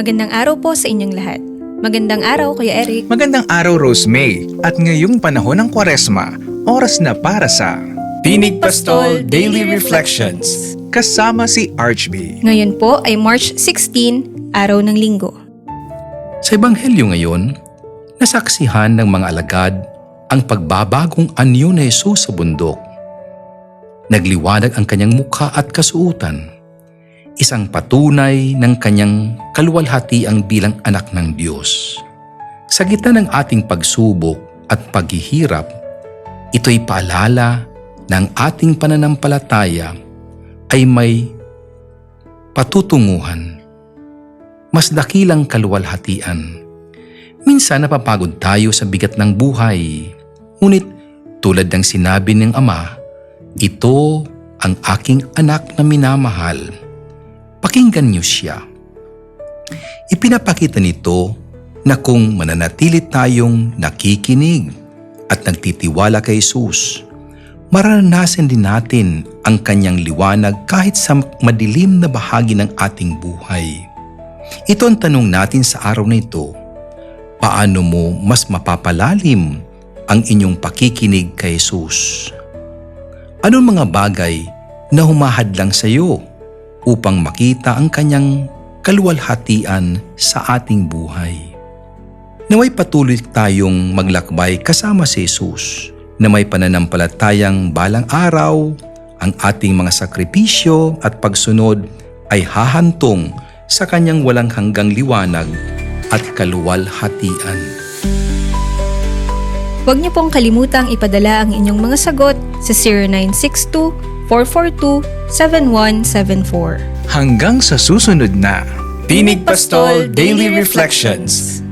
Magandang araw po sa inyong lahat. Magandang araw, Kuya Eric. Magandang araw Rose May at ngayong panahon ng Kwaresma, oras na para sa Tinig Pastol Daily Reflections. kasama si Archby. Ngayon po ay March 16, araw ng linggo. Sa Ebanghelyo ngayon, nasaksihan ng mga alagad ang pagbabagong anyo ni Jesus sa bundok. Nagliwanag ang kanyang mukha at kasuutan. Isang patunay ng kanyang kaluwalhatiang bilang anak ng Diyos. Sa gitna ng ating pagsubok at paghihirap, ito'y paalala ang ating pananampalataya ay may patutunguhan mas dakilang kaluwalhatian. Minsan napapagod tayo sa bigat ng buhay. Ngunit tulad ng sinabi ng ama, ito ang aking anak na minamahal. Pakinggan niyo siya. Ipinapakita nito na kung mananatili tayong nakikinig at nagtitiwala kay Jesus, maranasan din natin ang kanyang liwanag kahit sa madilim na bahagi ng ating buhay. Ito ang tanong natin sa araw na ito. Paano mo mas mapapalalim ang inyong pakikinig kay Jesus? Anong mga bagay na humahadlang sa iyo upang makita ang kanyang kaluwalhatian sa ating buhay? Naway patuloy tayong maglakbay kasama si Jesus na may pananampalatayang balang araw, ang ating mga sakripisyo at pagsunod ay hahantong sa kanyang walang hanggang liwanag at kaluwalhatian. Huwag niyo pong kalimutang ipadala ang inyong mga sagot sa 0962-442-7174. Hanggang sa susunod na Tinig Pastol Daily Reflections.